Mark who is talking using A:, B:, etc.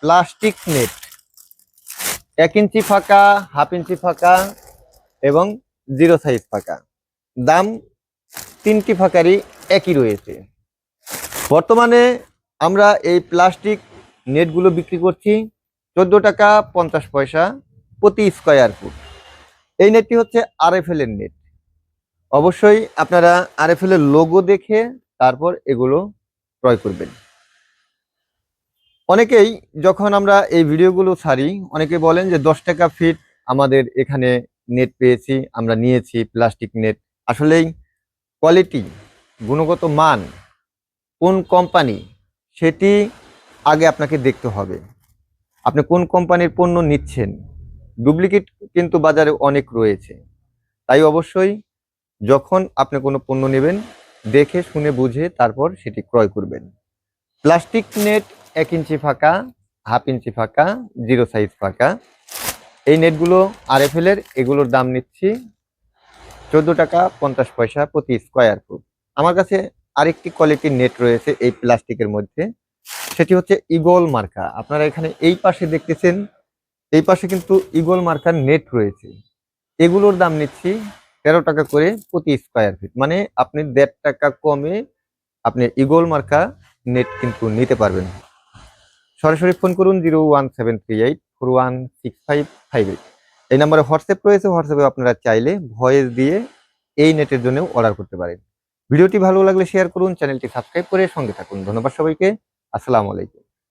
A: Plastic net. এক ইঞ্চি ফাঁকা, half inch ফাঁকা এবং জিরো সাইজ ফাঁকা। দাম তিনটি ফাঁকারই একই রয়েছে। বর্তমানে আমরা এই প্লাস্টিক নেটগুলো বিক্রি করছি চোদ্দ টাকা পঞ্চাশ পয়সা প্রতি স্কোয়ার ফুট। এই নেটটি হচ্ছে আরএফএল এর নেট। অবশ্যই আপনারা আরএফএল এর লোগো দেখে তারপর এগুলো ক্রয় করবেন। অনেকেই যখন আমরা এই ভিডিওগুলো ছাড়ি, অনেকে বলেন যে দশ টাকা ফিট আমাদের এখানে নেট পেয়েছি, আমরা নিয়েছি প্লাস্টিক নেট আসলেই কোয়ালিটি গুণগত মান, কোন কোম্পানি সেটি আগে আপনাকে দেখতে হবে। আপনি কোন কোম্পানির পণ্য নিচ্ছেন? ডুপ্লিকেট কিন্তু বাজারে অনেক রয়েছে। তাই অবশ্যই যখন আপনি কোনো পণ্য নেবেন, দেখে, শুনে, বুঝে তারপর সেটি ক্রয় করবেন। প্লাস্টিক নেট এক ইঞ্চি ফাঁকা, হাফ ইঞ্চি ফাঁকা, জিরো সাইজ ফাঁকা। এই নেটগুলো আরএফএল এর, এগুলোর দাম নিচ্ছি চোদ্দ টাকা পঞ্চাশ পয়সা প্রতি স্কোয়ার ফুট আমার কাছে আরেকটি কোয়ালিটির নেট রয়েছে এই প্লাস্টিকের মধ্যে। সেটি হচ্ছে ইগল মার্কা আপনারা এখানে এই পাশে দেখতেছেন, এই পাশে কিন্তু ইগল মার্কার নেট রয়েছে। এগুলোর দাম নিচ্ছি তেরো টাকা করে প্রতি স্কোয়ার ফিট মানে আপনি দেড় টাকা কমে আপনি ইগল মার্কা নেট কিন্তু নিতে পারবেন। সরাসরি ফোন করুন zero one seven three eight four one six five five eight এই নাম্বারে হোয়াটসঅ্যাপ রয়েছে, হোয়াটসঅ্যাপে আপনারা চাইলে ভয়েস দিয়ে এই নেটের জন্যও অর্ডার করতে পারেন। ভিডিওটি ভালো লাগলে শেয়ার করুন, চ্যানেলটি সাবস্ক্রাইব করে সঙ্গে থাকুন। ধন্যবাদ সবাইকে, আসসালামু আলাইকুম।